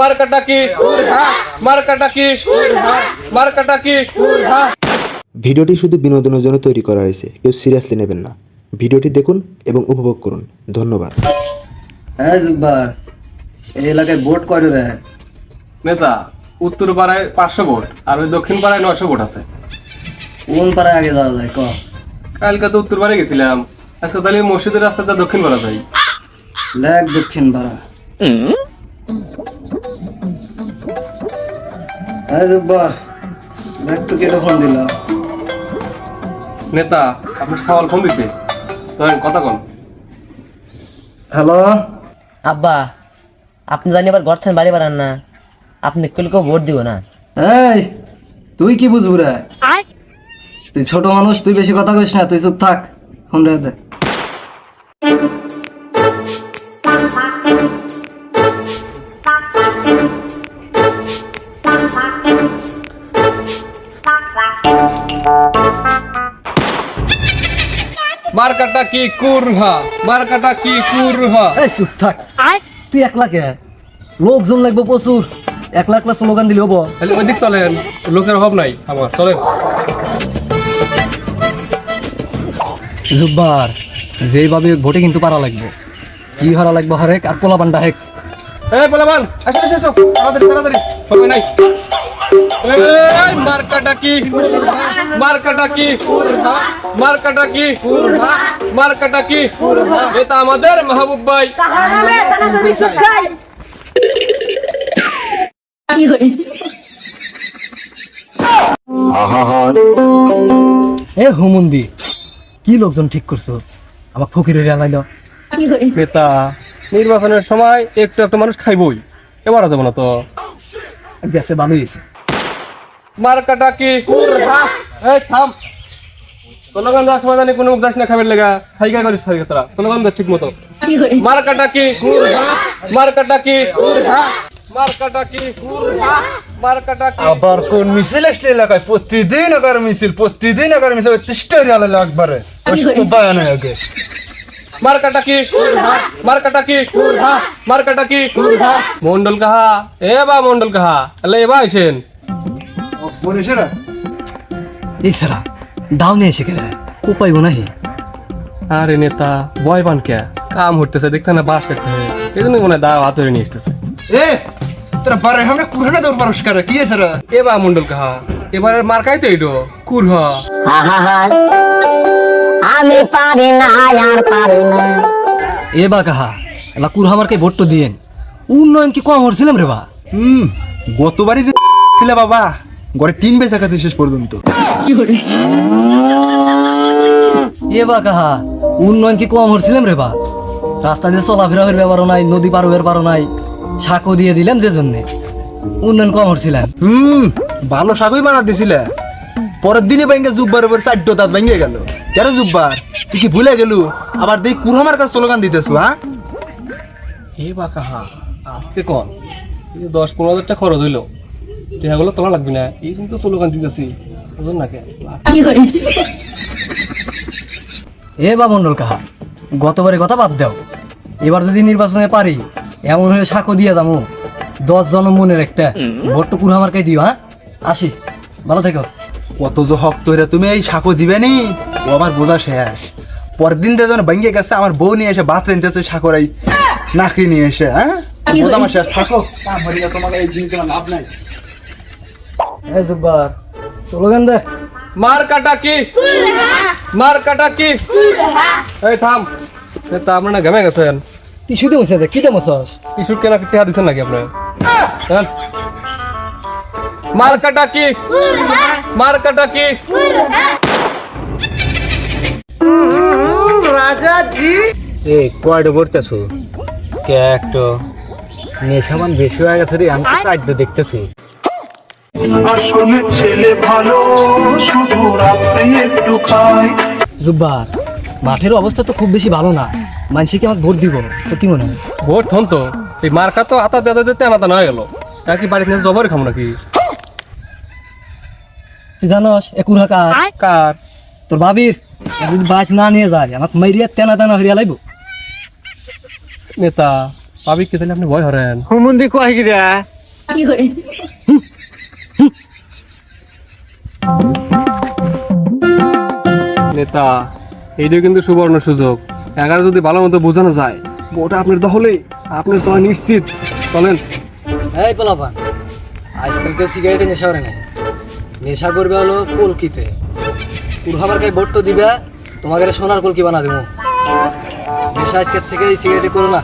মার্কাটা কি? মার্কাটা কি? মার্কাটা কি? ভিডিওটি শুধু বিনোদনের জন্য তৈরি করা হয়েছে। কেউ সিরিয়াসলি নেবেন না। ভিডিওটি দেখুন এবং উপভোগ করুন। ধন্যবাদ। হ্যাঁ জুব্বার। এই এলাকায় ভোট কয়টা রে? নেতা উত্তর পাড়ায় পাঁচশো ভোট আর ওই দক্ষিণ পাড়ায় নয়শো ভোট আছে। কোন পাড়ায় আগে যাওয়া যায়? ক? কালকে তো উত্তর পাড়ায় গেছিলাম। আজকে তাহলে মসজিদের রাস্তাটা দক্ষিণ পাড়া যাই। লেক দক্ষিণ পাড়া হ্যাঁ জুব্বার দেখ তো কেটে ফোন দিল। নেতা আপনার সওয়াল ফোন দিছে। ধরেন কথা কন। হ্যালো? আব্বা আপনি জানি আবার ঘর থেকে বাড়ি বাড়ান না। আপনি কেউ ভোট দিব না। এই তুই কি বুঝবু রে? তুই ছোট মানুষ তুই বেশি কথা কইস না তুই চুপ থাক। ফোন রে মার্কাটা কি কুরহা? মার্কাটা কি কুরহা? এই চুপ থাক। তুই একলা কে? লোকজন লাগবে প্রচুর। একলা একলা স্লোগান দিলে হব। তাহলে ওইদিক চলেন। লোকের অভাব নাই। আমার চলেন। জুব্বার যেভাবে ভোটে কিন্তু পারা লাগবে। কি হারা লাগবে হরেক? আর পোলা পান্ডা হেক এই পোলাবান আসো আসো আসো। তাড়াতাড়ি তাড়াতাড়ি। সময় নাই। মার্কাটা কি? মার্কাটা কি? মার্কাটা কি? মার্কাটা কি? এটা আমাদের মাহবুব ভাই। এ হুমন্দি কি লোকজন ঠিক করছ? আমার ফকিরের আলাইল নেতা নির্বাচনের সময় একটু একটা মানুষ খাইবই এবার যাব না তো। গেছে ভালোই হয়েছে। মার্কাটা কি এই থাম স্লোগান দেওয়ার সময় জানি কোনো মুখ যাস না খাবার লেগা হাইকা করিস খাই তোরা স্লোগান দেয় ঠিক মতো মার্কাটা কি মার্কাটা কি মার্কাটা কি মার্কাটা কি আবার কোন মিছিল আসলে এলাকায়? প্রতিদিন আবার মিছিল প্রতিদিন আবার মিছিল। তিরিশটা আলাদা একবারে বায়ান হয়ে গেছে মার্কাটা কি? মার্কাটা কি? মার্কাটা কি? মন্ডল কাহা? এ বা মন্ডল কাহা? আলে এবা আইছেন মনীষেরা এই সারা দাও নিয়ে এসে গেলে উপায় নাহি আরে নেতা বয় পান কে? কাম হইতেছে দেখতে না বাস কাটতে হয়। এই জন্য মনে হয় দা হাতুড়ে নিয়ে আসতেছে। এ তোরা বারে হামনে পুরানা দৌড় পারস্কার কি আছে রে এবা মন্ডল কাহা এবারে মার্কাই তো এইটো কুরহ। আমি পারি না আর পারি না। এ বা কাহা এলা কুরহামারকে ভোট তো দিয়েন। উন্নয়ন কি কম হচ্ছিলাম রে বা? হুম গতবারই যে বাবা। ঘরে টিন বেচা খাতে শেষ পর্যন্ত। এ বা কাহা উন্নয়ন কি কম হচ্ছিলাম রে বা? রাস্তা দিয়ে চলাফেরা হইর ব্যাপারও নাই নদী পার হইর পারও নাই সাঁকো দিয়ে দিলাম যে জন্যে। উন্নয়ন কম হচ্ছিলাম হুম ভালো শাকই বানা দিছিলে। পরের দিনে ব্যাংকে জুব্বার উপর চারট দাঁত ভেঙে গেল। কেন জুব্বার? তুই কি ভুলে গেলু? আবার দেখ কুরহামার কাছে স্লোগান দিতেছু হ্যাঁ? এবা কাহা আসতে কন দশ পনেরো হাজার টাকা খরচ হইল। তোলা লাগবে না। এই তো স্লোগান দিতেছি বুঝুন না কে এ বা মন্ডল কাহা গতবারে কথা বাদ দাও। এবার যদি নির্বাচনে পারি এমন হলে সাঁকো দিয়ে দামো দশ জন মনের একটা। ভোটটা কুরহামারকে দিও হ্যাঁ আসি ভালো থেকো। কত যে হক তৈরা তুমি এই সাঁকো দিবে নি? ও আমার বোঝা শেষ। পরের দিন যখন ভেঙে গেছে আমার বউ নিয়ে এসে ভাত রেঁধেছে সাঁকরাই নাকড়ি নিয়ে এসে হ্যাঁ? বোঝা আমার শেষ। থাকো। তোমাকে এই দিন লাভ নাই। এই জুব্বার স্লোগান দে মার্কাটা কি? মার্কাটা কি? এই থাম। নেতা আপনার না ঘেমে গেছেন। টিসু দে মুছে দে টিশুট কেনা টিহা দিচ্ছেন নাকি আপনার? হ্যাঁ। মার্কাটা কি? মার্কাটা কি? এ কয়টা করতেছো কে একটা? নেশামান বেশি হয়ে গেছে রে আমি তো চারটা দেখতেছি। আসলে ছেলে ভালো শুধু রাত্রে একটু খায়। জুব্বার মাঠের অবস্থা তো খুব বেশি ভালো না। মানুষে কি আমাকে ভোট দিব? তো কি মনে হয়? ভোট থন তো। এই মার্কা তো আতা দিতে দিতে আনাতা নয় গেল। কি বাড়িতে জবর খাব নাকি? তুই জানস এ কুড়া কার? কার? তোর ভাবির যদি বাইক না নিয়ে যায় আমাকে মাইরিয়া তেনা তেনা হরিয়া লাগবো নেতা কি তাহলে আপনি ভয় হরেন? হুমুন্দি কয় গিরা নেতা এইটা কিন্তু সুবর্ণ সুযোগ। এগারো যদি ভালো মতো বোঝানো যায় ওটা আপনার দহলে আপনার জয় নিশ্চিত। চলেন। এই পোলাপা আজকাল কেউ সিগারেটে নেশা করে না। নেশা করবে হলো কলকিতে। তো দিবে তোমাকে সোনার কলকি বানা দেবো। নেশা আজকের থেকে এই সিগারেটে করো না।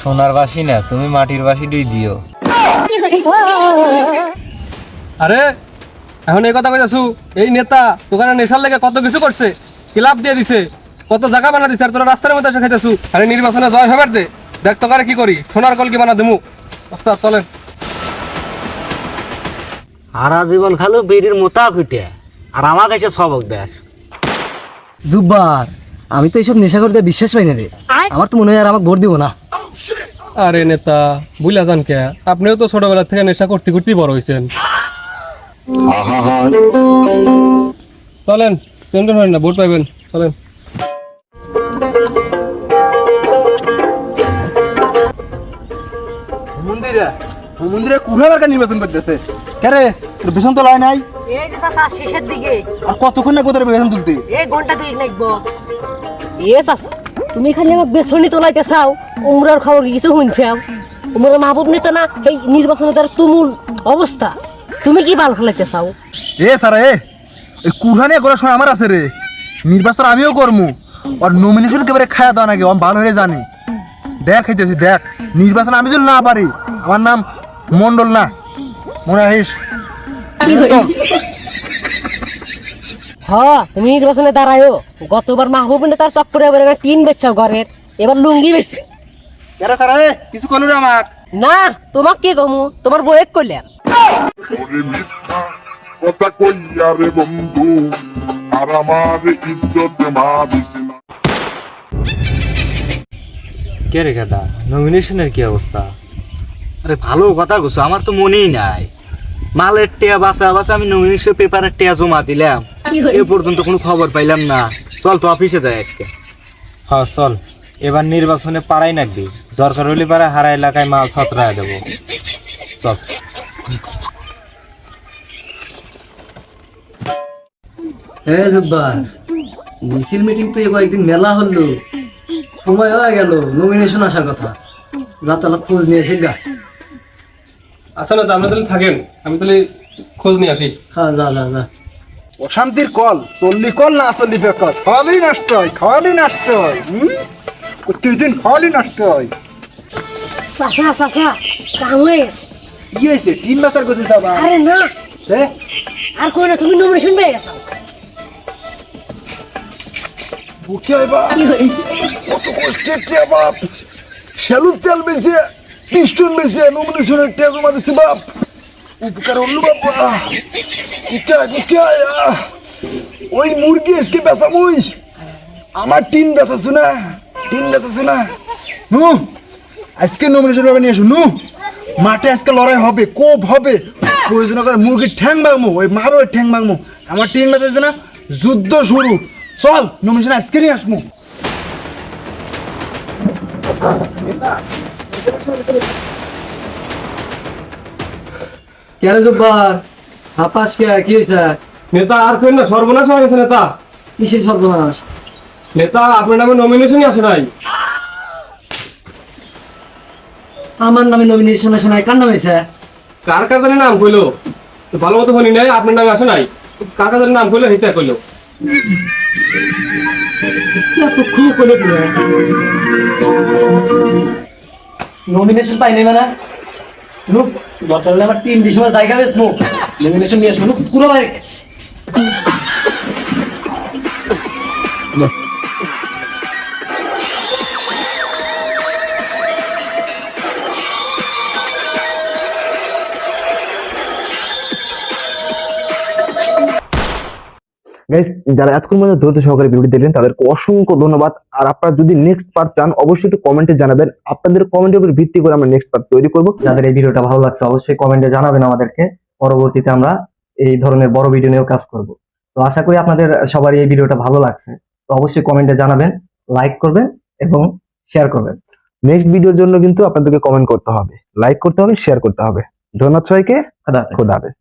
সোনার বাসি না তুমি মাটির বাসিটাই দিও। আরে এখন এই কথা কইতাছু এই নেতা দোকানে নেশার লেগে কত কিছু করছে? ক্লাব দিয়ে দিছে? কত জায়গা বানা দিছে আর তোরা রাস্তার মধ্যে এসে খাইতেছু? আরে নির্বাচনে জয় হবার দে। দেখ তোকারে কি করি। সোনার কলকি বানা দেমু। ওস্তাদ চলেন। সারা জীবন খালু বিড়ির মোতা খুঁটে। আর আমার কাছে সবক দেয় জুব্বার আমি তো এইসব নেশা করতে বিশ্বাস পাই না রে। আমার তো মনে হয় আর আমাকে ভোট দিব না। আরে নেতা বুঝলা যান কে? আপনিও তো ছোটবেলা থেকে নেশা করতে করতেই বড় হয়েছেন চলেন। টেনশন হয় না ভোট পাইবেন। চলেন। মন্দিরে মন্দিরে কুড়াবার নির্বাচন করতেছে কেরে তোর বেতন তো লয় নাই? এই যে চাচা শেষের দিকে। আর কতক্ষণ না কোথায় বেতন তুলতে? এই ঘণ্টা দুই লাগবো। এ চাচা তুমি খালি আমার বেসনি তোলাইতে চাও উমরার খবর কিছু শুনছাও উমরা মাহবুব নেতা না এই নির্বাচনে তার তুমুল অবস্থা তুমি কি বাল ফেলাইতে চাও? এ সারা এ এই কুড়ানি করার সময় আমার আছে রে। নির্বাচন আমিও করমু। আর নমিনেশন কেবারে খায়া দেওয়া নাকি আমি ভালো হয়ে জানি। দেখ খাইতেছি দেখ। নির্বাচন আমি যদি না পারি আমার নাম মন্ডল না। মনে রাখিস? হ তুমি নির্বাচনে দাঁড়ায়ও গতবার মাহবুব নেতার চক্করে এবার একটা টিন বেচাও ঘরের। এবার লুঙ্গি এরা সারা কিছু করল রে আমাক? না তোমাক কি কমু? তোমার বয়েক মিথ্যা। কথা কইয়া রে বন্ধু আর আমার ইজ্জত মারিস না। কে রে গাদা নমিনেশনের কি অবস্থা? আরে ভালো কথা কইছো আমার তো মনেই নাই। মালের টেয়া বাসা বাসা আমি নমিনেশন পেপারের টেয়া জমা দিলাম। এ পর্যন্ত কোনো খবর পাইলাম না। চল তো অফিসে যাই আজকে। হ্যাঁ চল। এবার নির্বাচনে পারাই নাকবি। দরকার হলে পারে হারা এলাকায় মাল ছত্রায় দেবো। চল। হ্যাঁ জুব্বার মিছিল মিটিং তো এ কয়েকদিন মেলা হলো। সময় হয়ে গেল নমিনেশন আসার কথা। যা তাহলে খোঁজ নিয়ে এসে গা। আচ্ছা না আপনি তাহলে থাকেন। আমি তাহলে খোঁজ নিয়ে আসি। হ্যাঁ যা যা যা। অশান্তির কল চল্লি কল না চল্লি বেকল খাওয়ালি নষ্ট হয় খাওয়ালি নষ্ট হয় হুম? প্রত্যেকদিন খাওয়ালি নষ্ট হয়। চাচা চাচা কাম হয়ে গেছে। কি হয়েছে? তিন মাসের গেছে সবা আরে না। হ্যাঁ আর কই না তুমি নমিনেশন পেয়ে গেছো। কত বাপ। তেল দিছি বাপ। ওই মুরগি বেচা আমার টিন বেচাছো না, টিন বেচাছো না। নু, আজকে নমিনেশন হবে নিয়ে আসো, নু। মাঠে আজকে লড়াই হবে, কোপ হবে। প্রয়োজন করে মুরগির ঠ্যাং ভাঙবো, ওই মারো, ঠ্যাং ভাঙবো। আমার টিন বেচাছে না, যুদ্ধ শুরু। চল নমিনেশন আজকে নিয়ে আসব। কেন জুব্বার? হাপাস কে কি হয়েছে নেতা আর কেন না সর্বনাশ হয়ে গেছে নেতা। কিসের সর্বনাশ? নেতা আপনার নামে নমিনেশনই আসে নাই। আমার নামে নমিনেশন আসে নাই কার নাম হয়েছে কার কাজের নাম কইলো? ভালো মতো শুনি নাই আপনার নামে আসে নাই। কার কাজের নাম কইলো হিতা কইলো। নমিনেশন পাই নাই মানে? দরকার হলে আমার তিন ডিসেম্বর জায়গা বেশ নমিনেশন নিয়ে আসব পুরো বাইক গাইস যারা এতক্ষণ পর্যন্ত ধৈর্য সহকারে ভিডিওটি দেখলেন তাদেরকে অসংখ্য ধন্যবাদ। আর আপনারা যদি নেক্সট পার্ট চান অবশ্যই একটু কমেন্টে জানাবেন। আপনাদের কমেন্টের উপর ভিত্তি করে আমরা নেক্সট পার্ট তৈরি করব। যাদের এই ভিডিওটা ভালো লাগছে অবশ্যই কমেন্টে জানাবেন আমাদেরকে। পরবর্তীতে আমরা এই ধরনের বড় ভিডিও নিয়েও কাজ করব। তো আশা করি আপনাদের সবারই এই ভিডিওটা ভালো লাগছে। তো অবশ্যই কমেন্টে জানাবেন লাইক করবেন এবং শেয়ার করবেন। নেক্সট ভিডিওর জন্য কিন্তু আপনাদেরকে কমেন্ট করতে হবে। লাইক করতে হবে শেয়ার করতে হবে। ধন্যবাদ সবাইকে। খোদা হাফেজ।